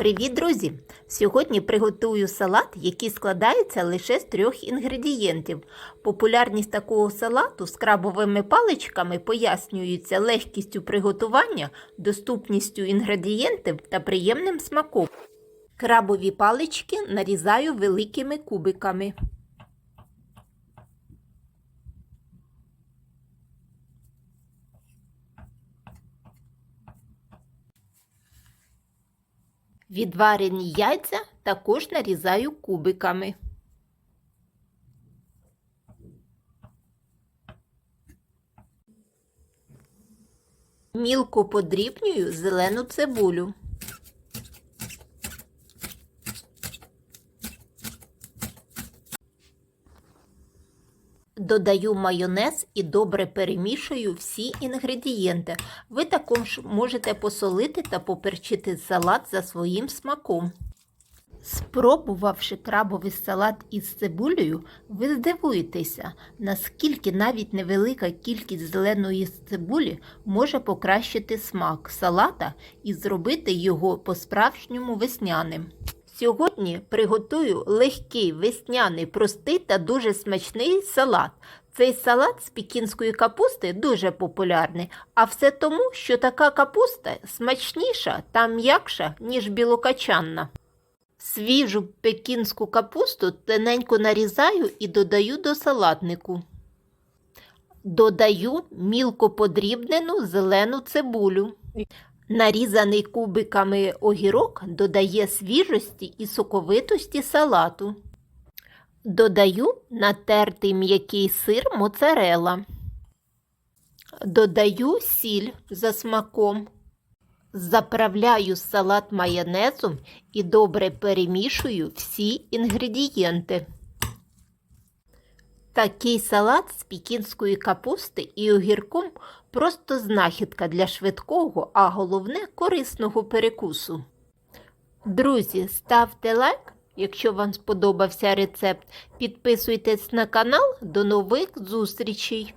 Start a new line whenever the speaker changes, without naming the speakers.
Привіт, друзі! Сьогодні приготую салат, який складається лише з трьох інгредієнтів. Популярність такого салату з крабовими паличками пояснюється легкістю приготування, доступністю інгредієнтів та приємним смаком. Крабові палички нарізаю великими кубиками. Відварені яйця також нарізаю кубиками. Мілко подрібнюю зелену цибулю. Додаю майонез і добре перемішую всі інгредієнти. Ви також можете посолити та поперчити салат за своїм смаком. Спробувавши крабовий салат із цибулею, ви здивуєтеся, наскільки навіть невелика кількість зеленої цибулі може покращити смак салата і зробити його по-справжньому весняним. Сьогодні приготую легкий весняний, простий та дуже смачний салат. Цей салат з пекінської капусти дуже популярний, а все тому, що така капуста смачніша та м'якша, ніж білокачанна. Свіжу пекінську капусту тоненько нарізаю і додаю до салатнику. Додаю мілко подрібнену зелену цибулю. Нарізаний кубиками огірок додає свіжості і соковитості салату. Додаю натертий м'який сир моцарела. Додаю сіль за смаком. Заправляю салат майонезом і добре перемішую всі інгредієнти. Такий салат з пікінської капусти і огірком просто знахідка для швидкого, а головне корисного перекусу. Друзі, ставте лайк, якщо вам сподобався рецепт. Підписуйтесь на канал. До нових зустрічей!